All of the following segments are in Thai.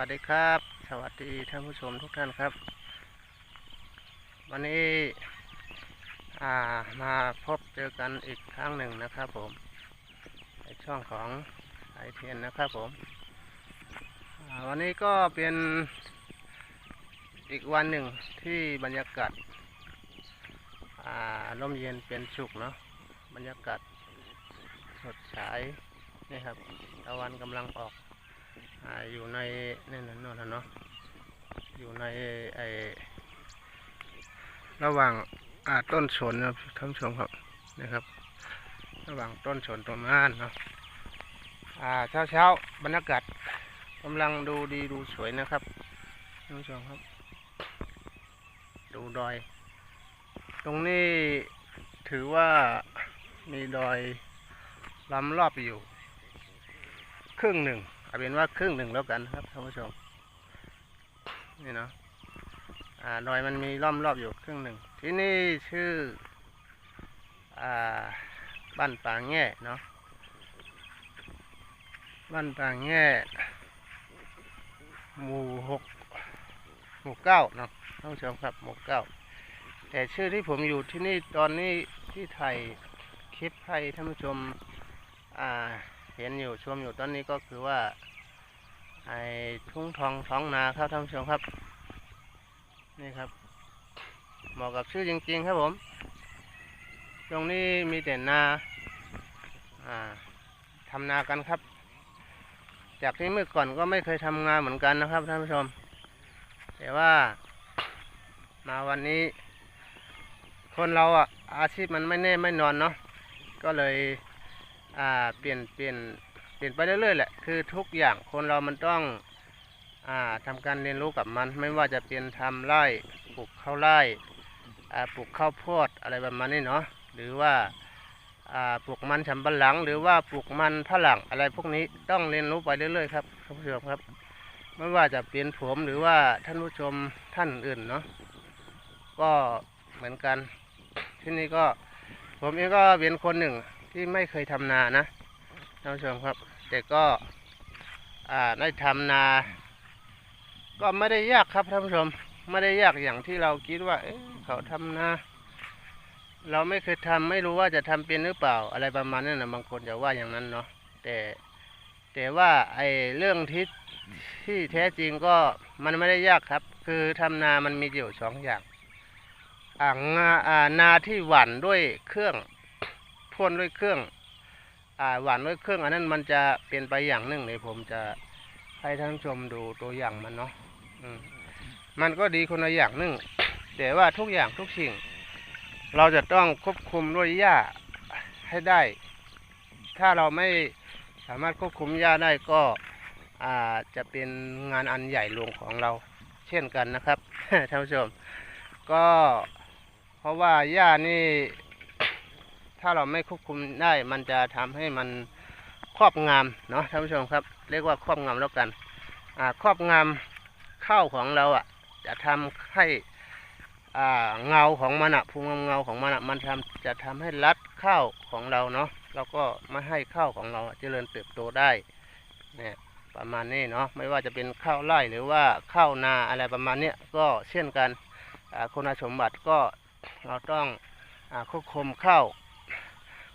วัสดีครับ สวัสดีท่านผู้ชมทุกท่านครับ วันนี้ามาพบเจอกันอีกครั้งหนึ่งนะครับผมในช่องของไอเทียนนะครับผมวันนี้ก็เป็นอีกวันหนึ่งที่บรรยากาศาร่มเย็นเป็นสุขเนาะบรรยากาศสดใสนี่ครับตะวันกำลังออก อยู่ในนี่นั่นนู่นนะเนาะอยู่ในไอระหว่างาต้นสนนะท่านผู้ชมครับนะครับ ระหว่างต้นสนต้นม้านเนาะเช้าเช้าบรรยากาศกำลังดูดีดูสวยนะครับท่านผู้ชมครับ ดูดอย ตรงนี้ถือว่ามีดอยล้อมรอบอยู่ ครึ่งหนึ่ง เอาเป็นว่าครึ่งหนึ่งแล้วกันครับท่านผู้ชม นี่เนาะอ่าดอยมันมีล้อมรอบอยู่ครึ่งหนึ่ง ที่นี่ชื่อ อ่า บ้านป่าแง่เนาะ บ้านป่าแง่ หมู่หกหมู่เก้าเนาะท่านผู้ชมครับ หมู่เก้า แต่ชื่อที่ผมอยู่ที่นี่ตอนนี้ที่ไทยคลิปให้ท่านผู้ชม อ่า เห็นอยู่ชมอยู่ตอนนี้ก็คือว่า ไอ้ทุ่งทองท้องนาครับท่านผู้ชมครับ นี่ครับเหมาะกับชื่อจริง ๆ ครับผม ตรงนี้มีแต่นาอ่าทำนากันครับ จากที่เมื่อก่อนก็ไม่เคยทำงานเหมือนกันนะครับท่านผู้ชม แต่ว่า มาวันนี้ คนเราอะอาชีพมันไม่แน่ไม่นอนเนาะก็เลย อ่าเปลี่ยนเปลี่ยนเปลี่ยนไปเรื่อยๆแหละคือทุกอย่างคนเรามันต้องอ่าทำการเรียนรู้กับมัน ไม่ว่าจะเป็นทำไร่ปลูกข้าวไร่อ่าปลูกข้าวโพดอะไรประมาณนี้เนาะหรือว่าอ่าปลูกมันสำปะหลัง หรือว่าปลูกมันฝรั่งอะไรพวกนี้ต้องเรียนรู้ไปเรื่อยๆครับท่านผู้ชมครับ ไม่ว่าจะเป็นผมหรือว่าท่านผู้ชมท่านอื่นเนาะก็เหมือนกันที่นี่ก็ผมเองก็เป็นคนหนึ่ง ที่ไม่เคยทำนานะท่านผู้ชมครับ แต่ก็อ่าได้ทำนา ก็ไม่ได้ยากครับท่านผู้ชม ไม่ได้ยากอย่างที่เราคิดว่าเเขาทำนา เราไม่เคยทำไม่รู้ว่าจะทำเป็นหรือเปล่า อะไรประมาณนั้นนะบางคนจะว่าอย่างนั้นเนาะแต่แต่ว่าไอ้เรื่องที่ที่แท้จริงก็มันไม่ได้ยากครับ คือทำนามันมีอยู่สองอย่างอ่างาอ่านาที่หว่านด้วยเครื่อง พ่นด้วยเครื่องอ่าหวานด้วยเครื่อง อันนั้นมันจะเปลี่ยนไปอย่างหนึ่งเลยผมจะให้ท่านชมดูตัวอย่างมันเนาะมันก็ดีคนละอย่างหนึ่งแต่ว่าทุกอย่างทุกสิ่ง เราจะต้องควบคุมด้วยหญ้าให้ได้ ถ้าเราไม่สามารถควบคุมหญ้าได้ก็อ่าจะเป็นงานอันใหญ่หลวงของเราเช่นกันนะครับท่านผู้ชม ก็เพราะว่าหญ้านี่ ถ้าเราไม่ควบคุมได้ มันจะทำให้มันครอบงำเนาะท่านผู้ชมครับ เรียกว่าครอบงำแล้วกัน อ่าครอบงำข้าวของเราอะ จะทำให้อ่าเงาของมันอะภูมิเงาของมันอะมันทำจะทำให้รัดข้าวของเราเนาะแล้วก็ไม่ให้ข้าวของเราเจริญเติบโตได้เนี่ยประมาณนี้เนาะไม่ว่าจะเป็นข้าวไร่หรือว่าข้าวนาอะไรประมาณเนี้ยก็เช่นกันอ่าคุณสมบัติก็เราต้องควบคุมข้าว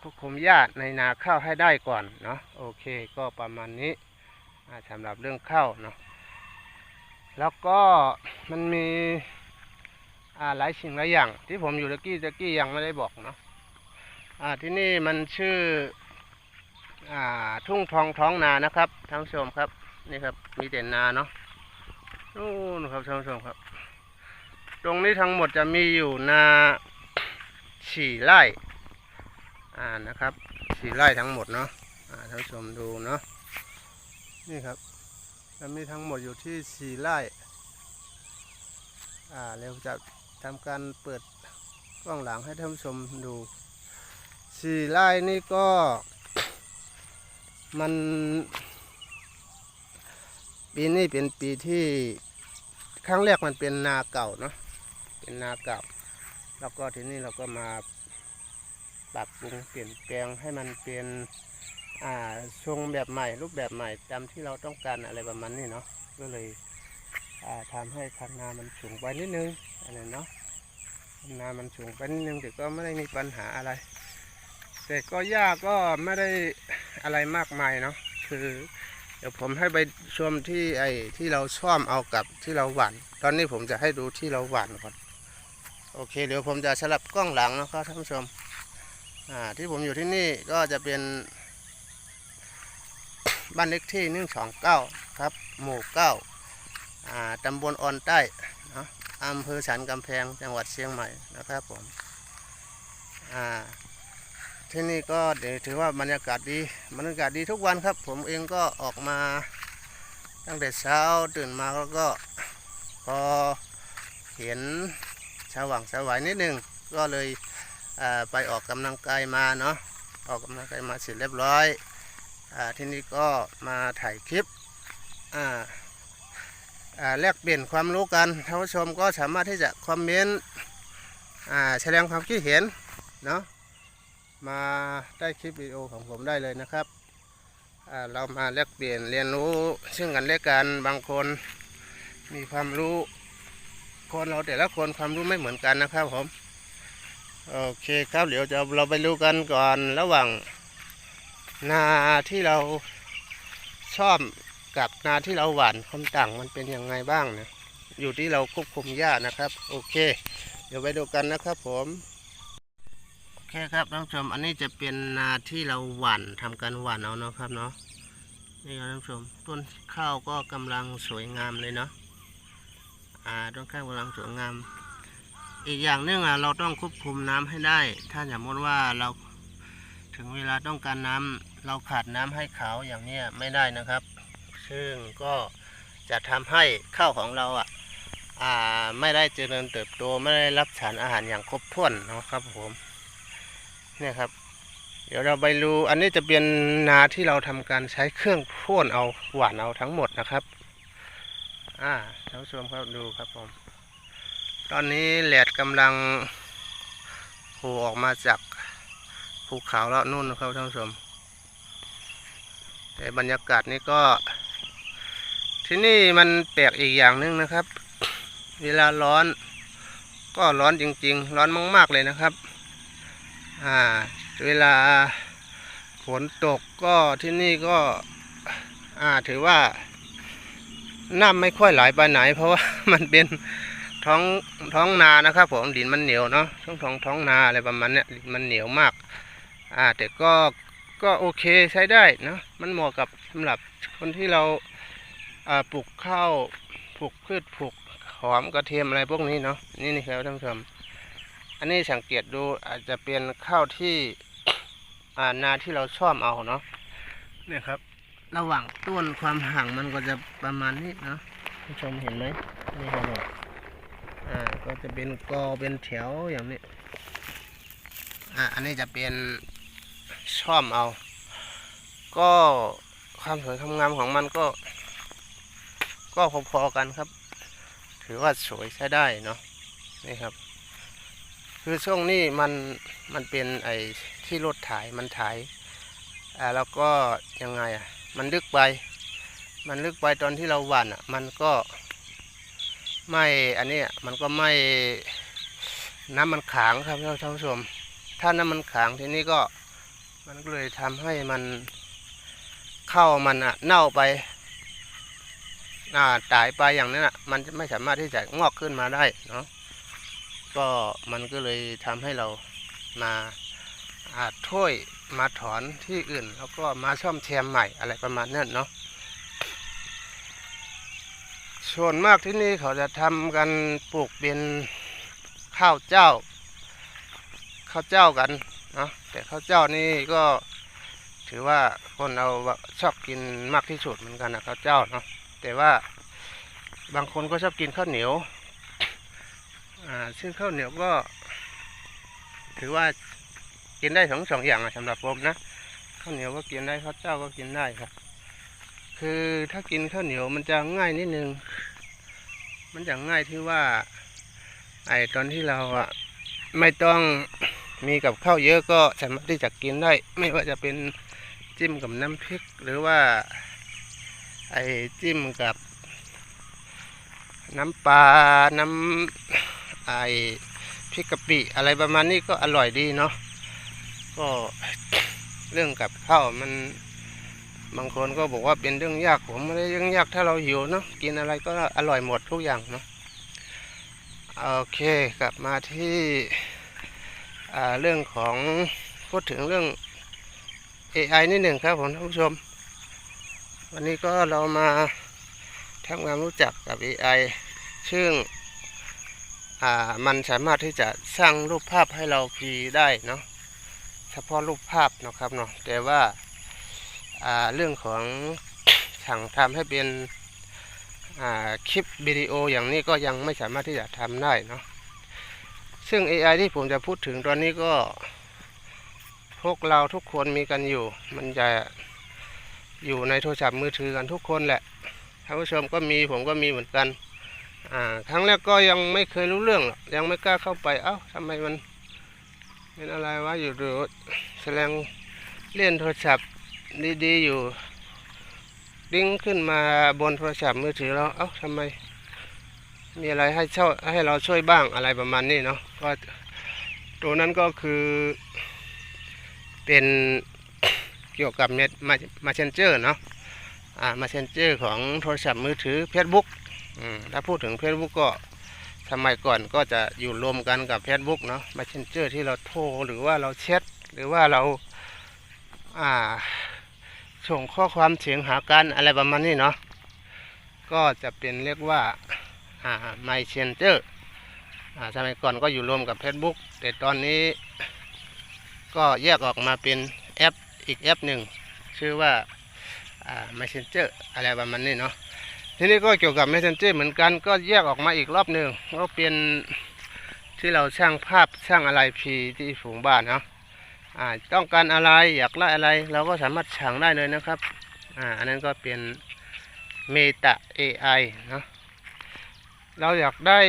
ควบคุมหญ้าในนาข้าวให้ได้ก่อนเนาะโอเคก็ประมาณนี้อ่าสำหรับเรื่องข้าวเนาะแล้วก็มันมีหลายสิ่งหลายอย่าง ที่ผมอยู่ตะกี้ตะกี้ยังไม่ได้บอกเนาะที่นี่มันชื่ออทุ่งทองท้องนานะครับท่านผู้ชมครับนี่ครับมีแต่นาเนาะนู่นครับท่านผู้ชมครับ ตรงนี้ทั้งหมดจะมีอยู่นาสี่ไร่ อ่านนะครับสี่ไร่ทั้งหมดเนาะอ่าท่านผู้ชมดูเนาะนี่ครับจะมีทั้งหมดอยู่ที่สี่ไร่อ่าเร็วจะทำการเปิดกล้องหลังให้ท่านผู้ชมดูสี่ไร่นี่ก็มันปีนี้เป็นปีที่ครั้งแรกมันเป็นนาเก่าเนาะเป็นนาเก่า แล้วก็ทีนี้เราก็มา ปรับปรุงเปลี่ยนแปลงให้มันเป็นอ่าทรงแบบใหม่ รูปแบบใหม่ตามที่เราต้องการอะไรประมาณนี้เนาะก็เลยอ่าทำให้คันนามันสูงไปนิดนึงอันนั้นเนาะคันนามันสูงไปนิดนึงแต่ก็ไม่ได้มีปัญหาอะไร แต่ก็ยากก็ไม่ได้อะไรมากมายเนาะคือเดี๋ยวผมให้ไปชมที่ไอ้ที่เราซ่อมเอากับที่เราหว่านตอนนี้ผมจะให้ดูที่เราหว่านก่อน โอเค เดี๋ยวผมจะสลับกล้องหลังนะครับท่านผู้ชม อ่าที่ผมอยู่ที่นี่ก็จะเป็น บ้านเล็กที่หนึ่งสองเก้าครับ หมู่เก้าอ่าตำบลออนใต้เนาะอำเภอสันกำแพงจังหวัดเชียงใหม่นะครับผมอ่าที่นี่ก็ถือว่าบรรยากาศดีบรรยากาศดีทุกวันครับ ผมเองก็ออกมาตั้งแต่เช้าตื่นมาแล้วก็พอเห็นสว่างสวายนิดหนึงก็เลย ไปออกกำลังกายมาเนาะออกกำลังกายมาเสร็จเรียบร้อยอที่นี่ก็มาถ่ายคลิปแลกเปลี่ยนความรู้กันท่านผู้ชมก็สามารถที่จะคอมเมนต์แสดงความคิดเห็นเนาะมาได้คลิปวิดีโอของผมได้เลยนะครับเรามาแลกเปลี่ยนเรียนรู้ซึ่งกันและกันบางคนมีความรู้คนเราแต่ละคนความรู้ไม่เหมือนกันนะครับผม โอเคครับเดี๋ยวจะเราไปดูกันก่อนระหว่าง นาที่เราชอบกับนาที่เราหว่านความต่างมันเป็นยังไงบ้างนะอยู่ที่เราควบคุมหญ้านะครับ โอเค เดี๋ยวไปดูกันนะครับผมโอเคครับท่านผู้ชมอันนี้จะเป็นนาที่เราหว่านทำการหว่านเอาเนาะครับเนาะนี่ครับท่านผู้ชมต้นข้าวก็กำลังสวยงามเลยเนาะอ่าต้นข้าวกำลังสวยงาม อีกอย่างนึงอะเราต้องควบคุมน้ำให้ได้ ถ้าสมมติว่าเราถึงเวลาต้องการน้ำเราขาดน้ำให้เขาอย่างเนี้ยไม่ได้นะครับ ซึ่งก็จะทำให้ข้าวของเราอะอ่าไม่ได้เจริญเติบโตไม่ได้รับสารอาหารอย่างครบถ้วนนะครับผมเนี่ยครับ เดี๋ยวเราไปดูอันนี้จะเป็นนาที่เราทำการใช้เครื่องพ่นเอาหวานเอาทั้งหมดนะครับ อ่าท่านผู้ชมครับดูครับผม ตอนนี้แหลดกำลังโผล่ออกมาจากภูเขาแล้วนู่นนะครับท่านผู้ชม แต่บรรยากาศนี้ก็ ที่นี่มันแปลกอีกอย่างหนึงนะครับ เวลาร้อน ก็ร้อนจริง ๆ ร้อนมากๆเลยนะครับ อ่า เวลาฝนตกก็ที่นี่ก็อ่าถือว่าน้ำไม่ค่อยไหลไปไหน เพราะว่ามันเป็น ท้องท้องนานะครับผมดินมันเหนียวเนาะท้องท้องท้องนาอะไรประมาณเนี้ยดินมันเหนียวมาก อ่า แต่ก็ก็โอเคใช้ได้เนอะมันเหมาะกับสำหรับคนที่เราอ่าปลูกข้าวปลูกพืชปลูกหอมกระเทียมอะไรพวกนี้เนาะนี่นี่ครับท่านผู้ชมอันนี้สังเกตดูอาจจะเป็นข้าวที่อ่านาที่เราชอบเอาเนาะเนี่ยครับ ระหว่างต้นความห่างมันก็จะประมาณนี้เนาะผู้ชมเห็นไหมนี่ครับผม อ่าก็จะเป็นกอเป็นแถวอย่างนี้อ่าอันนี้จะเป็นช่อมเอา ก็ความสวยความงามของมันก็ ก็พอๆกันครับ ถือว่าสวยใช้ได้เนาะนี่ครับ คือช่วงนี้มันมันเป็นไอ้ที่รถถ่ายมันถ่ายอ่าแล้วก็ยังไงอะ มันลึกไป มันลึกไปตอนที่เราหว่านอะ มันก็ ไม่อันนี้มันก็ไม่น้ำมันขางครับท่านผู้ชม ถ้าน้ำมันขางทีนี้ก็มันก็เลยทำให้มันเข้ามันอะเน่าไปอ่าตายไปอย่างนั้นอะ มันจะไม่สามารถที่จะงอกขึ้นมาได้เนาะก็มันก็เลยทำให้เรามาอาถ้วยมาถอนที่อื่น แล้วก็มาซ่อมแซมใหม่อะไรประมาณนั้นเนาะ ส่วนมากที่นี่เขาจะทำกันปลูกเป็นข้าวเจ้า ข้าวเจ้ากันเนาะแต่ข้าวเจ้านี่ก็ถือว่าคนเราชอบกินมากที่สุดเหมือนกันนะข้าวเจ้าเนาะแต่ว่าบางคนก็ชอบกินข้าวเหนียวอ่าซึ่งข้าวเหนียวก็ ถือว่ากินได้สองสองอย่างอะสำหรับผมนะข้าวเหนียวก็กินได้ข้าวเจ้าก็กินได้ครับ คือถ้ากินข้าวเหนียวมันจะง่ายนิดนึง มันจะง่ายที่ว่า ไอตอนที่เราอะไม่ต้องมีกับข้าวเยอะก็สามารถที่จะกินได้ ไม่ว่าจะเป็นจิ้มกับน้ำพริก หรือว่า ไอจิ้มกับ น้ำปลาน้ำไอพริกกะปิอะไรประมาณนี้ก็อร่อยดีเนาะก็เรื่องกับข้าวมัน บางคนก็บอกว่าเป็นเรื่องยากผมไม่ได้เรื่องยากถ้าเราหิวเนาะกินอะไรก็อร่อยหมดทุกอย่างเนาะโอเคกลับมาที่เรื่องของพูดถึงเรื่อง AI นิดหนึ่งครับผมท่านผู้ชม วันนี้ก็เรามาทำความรู้จักกับ AI ซึ่งมันสามารถที่จะสร้างรูปภาพให้เราฟรีได้เนาะเฉพาะรูปภาพเนาะครับเนาะแต่ว่า เรื่องของสั่งทำให้เป็นคลิปวิดีโออย่างนี้ก็ยังไม่สามารถที่จะทำได้เนาะซึ่ง AI ที่ผมจะพูดถึงตอนนี้ก็ พวกเราทุกคนมีกันอยู่ มันจะอยู่ในโทรศัพท์มือถือกันทุกคนแหละท่านผู้ชมก็มีผมก็มีเหมือนกันครั้งแรกก็ยังไม่เคยรู้เรื่องยังไม่กล้าเข้าไปเอ้าทำไมมันเป็นอะไรวะอยู่ดูแสดงเล่นโทรศัพท์ ดีๆอยู่ ดิ้งขึ้นมาบนโทรศัพท์มือถือแล้วเอ้าทำไม มีอะไรให้เช่าให้เราช่วยบ้างอะไรประมาณนี้เนาะก็ตัวนั้นก็คือเป็นเกี่ยวกับเน็ตมามาเชนเจอร์เนาะอ่ามาเชนเจอร์ของโทรศัพท์มือถือ Facebook อืมถ้าพูดถึง Facebook ก็สมัยก่อนก็จะอยู่รวมกันกับ Facebook เนาะมาเชนเจอร์ที่เราโทรหรือว่าเราแชทหรือว่าเราอ่า ส่งข้อความเสียงหากันอะไรประมาณนี้เนาะก็จะเป็นเรียกว่าอ่า My Center อ่าสมัยก่อนก็อยู่รวมกับ Facebook แต่ตอนนี้ ก็แยกออกมาเป็นแอปอีกแอปหนึ่ง ชื่อว่าอ่า Messenger อะไรประมาณนี้เนาะทีนี้ก็เกี่ยวกับ Messenger เหมือนกันก็แยกออกมาอีกรอบหนึ่งก็เป็นที่เราช่างภาพช่างอะไรพีที่ฝูงบ้านเนาะ อ่าต้องการอะไรอยากได้อะไร เราก็สามารถสั่งได้เลยนะครับอ่าอันนั้นก็เป็น Meta AI เนาะเราอยากได้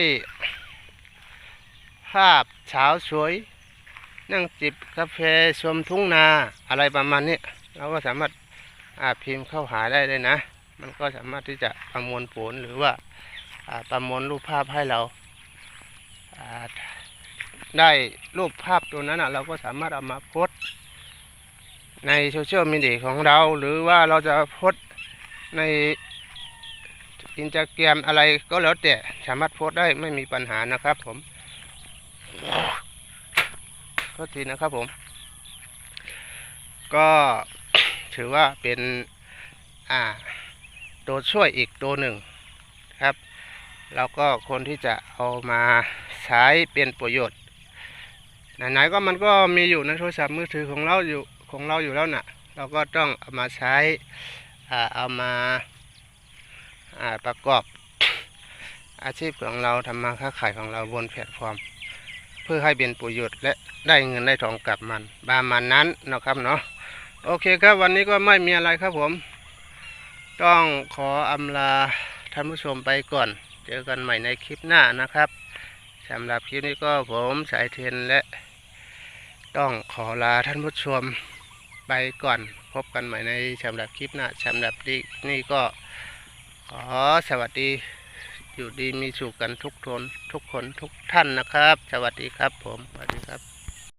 ภาพเช้าสวย นั่งจิบกาแฟชมทุ่งนาอะไรประมาณนี้เราก็สามารถอ่าพิมพ์เข้าหาได้เลยนะ มันก็สามารถที่จะประมวลผลหรือว่าอ่าประมวลรูปภาพให้เราอ่า ได้รูปภาพตัวนั้นอะเราก็สามารถเอามาโพสในโซเชียลมีเดียของเรา หรือว่าเราจะโพสในอินสตาแกรมอะไรก็แล้วแต่สามารถโพสได้ไม่มีปัญหานะครับ ผมโทษทีนะครับผม ก็ถือว่าเป็นอ่าตัวช่วยอีกตัวหนึ่งครับ แล้วก็คนที่จะเอามาใช้เป็นประโยชน์ ไหนๆก็มันก็มีอยู่ในโทรศัพท์มือถือของเราอยู่ของเราอยู่แล้วน่ะ เราก็ต้องเอามาใช้อ่าเอามาอ่าประกอบอาชีพของเราทำมาค้าขายของเราบนแพลตฟอร์ม เพื่อให้เป็นประโยชน์และได้เงินได้ทองกลับมันประมาณนั้นนะครับเนาะโอเคครับวันนี้ก็ไม่มีอะไรครับผม ต้องขออำลาท่านผู้ชมไปก่อน เจอกันใหม่ในคลิปหน้านะครับสำหรับคลิปนี้ก็ผมสายเทนและ ต้องขอลาท่านผู้ชมไปก่อน พบกันใหม่ในสำหรับคลิปหน้าสำหรับนี่ก็ขอสวัสดีอยู่ดีมีสุขกันทุกทนทุกคนทุกท่านนะครับ สวัสดีครับผม สวัสดีครับ